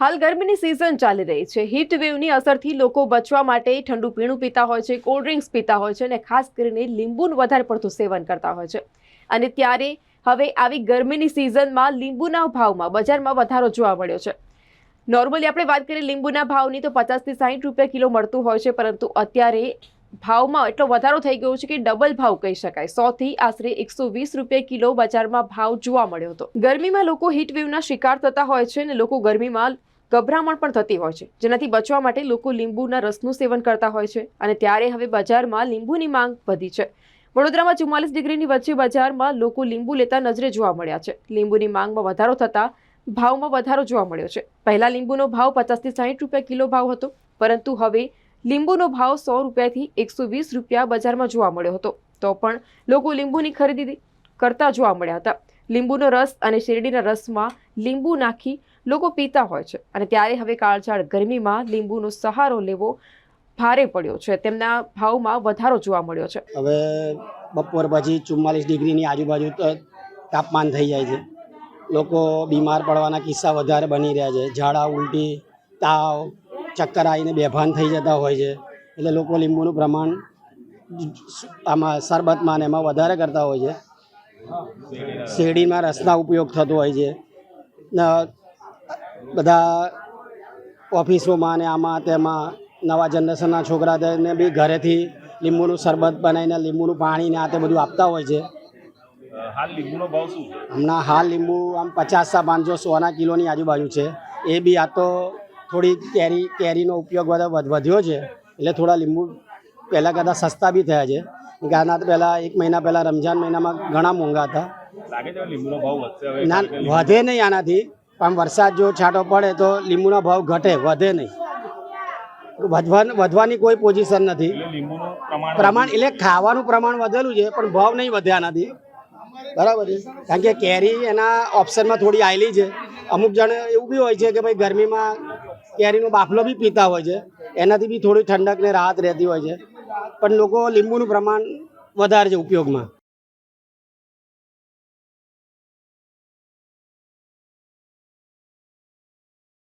હાલ ગરમીની સિઝન ચાલી રહી છે. હીટ વેવની અસરથી લોકો બચવા માટે ઠંડુ પીણું પીતા હોય છે કોલ્ડ ડ્રિંક્સ પીતા હોય છે અને ખાસ કરીને લીંબુનું વધારે પડતું સેવન કરતા હોય છે. અને ત્યારે હવે આવી ગરમીની સિઝનમાં લીંબુના ભાવમાં બજારમાં વધારો જોવા મળ્યો છે. નોર્મલી આપણે વાત કરીએ લીંબુના ભાવની તો પચાસથી સાઠ રૂપિયા કિલો મળતું હોય છે, પરંતુ અત્યારે ભાવમાં એટલો વધારો થઈ ગયો છે કે ડબલ ભાવ કહી શકાય. સોથી આશરે એકસો વીસ રૂપિયા કિલો બજારમાં ભાવ જોવા મળ્યો હતો. ગરમીમાં લોકો હીટ વેવના શિકાર થતા હોય છે અને લોકો ગરમીમાં ગભરામણ પણ થતી હોય છે. જેનાથી બચવા માટે લોકો લીંબુના રસનું સેવન કરતા હોય છે અને ત્યારે હવે બજારમાં લીંબુની માંગ વધી છે. વડોદરામાં ચુમ્માલીસ ડિગ્રીની વચ્ચે બજારમાં લોકો લીંબુ લેતા નજરે જોવા મળ્યા છે. લીંબુની માંગમાં વધારો થતાં ભાવમાં વધારો જોવા મળ્યો છે. પહેલાં લીંબુનો ભાવ પચાસથી સાઠ રૂપિયા કિલો ભાવ હતો, પરંતુ હવે લીંબુનો ભાવ સો રૂપિયાથી એકસો વીસ રૂપિયા બજારમાં જોવા મળ્યો હતો. તો પણ લોકો લીંબુની ખરીદી કરતા જોવા મળ્યા હતા. લીંબુનો રસ અને શેરડીના રસમાં લીંબુ નાખી લોકો પીતા હોય છે. અને ત્યારે હવે કાળઝાળ ગરમીમાં લીંબુનો સહારો લેવો ભારે પડ્યો છે. તેમના ભાવમાં વધારો જોવા મળ્યો છે. હવે બપોર પછી ચુમ્માલીસ ડિગ્રીની આજુબાજુ તાપમાન થઈ જાય છે. લોકો બીમાર પડવાના કિસ્સા વધારે બની રહ્યા છે. ઝાડા ઉલટી, તાવ, ચક્કર આવીને બેભાન થઈ જતા હોય છે. એટલે લોકો લીંબુનું પ્રમાણ આમાં શરબતમાં ને એમાં વધારે કરતા હોય છે. શેરડીમાં રસના ઉપયોગ થતો હોય છે. ને બધા ઓફિસોમાં ને આમાં તેમાં નવા જનરેશનના છોકરા તેને બી ઘરેથી લીંબુનું શરબત બનાવીને લીંબુનું પાણી ને આ તે બધું આપતા હોય છે. હાલ લીંબુનો ભાવ શું હમણાં હાલ લીંબુ આમ પચાસથી પાંચસો સોના કિલોની આજુબાજુ છે. એ બી આ તો થોડી કેરી કેરીનો ઉપયોગ વધ- વધ્યો છે. એટલે થોડા લીંબુ પહેલાં કરતાં સસ્તા બી થયા છે. કે પહેલાં એક મહિના પહેલાં રમજાન મહિનામાં ઘણા મોંઘા હતા. ના વધે નહીં આનાથી. પણ વરસાદ જો છાંટો પડે તો લીંબુનો ભાવ ઘટે વધે નહીં. વધવા વધવાની કોઈ પોઝિશન નથી. પ્રમાણ પ્રમાણ એટલે ખાવાનું પ્રમાણ વધેલું છે પણ ભાવ નહીં વધે આનાથી. બરાબર છે? કારણ કે કેરી એના ઓપ્શનમાં થોડી આવેલી છે. અમુક જણ એવું બી હોય છે કે ભાઈ ગરમીમાં કેરીનો બાફલો બી પીતા હોય છે. એનાથી બી થોડી ઠંડક ને રાહત રહેતી હોય છે. પણ લોકો લીંબુનું પ્રમાણ વધારે છે ઉપયોગમાં.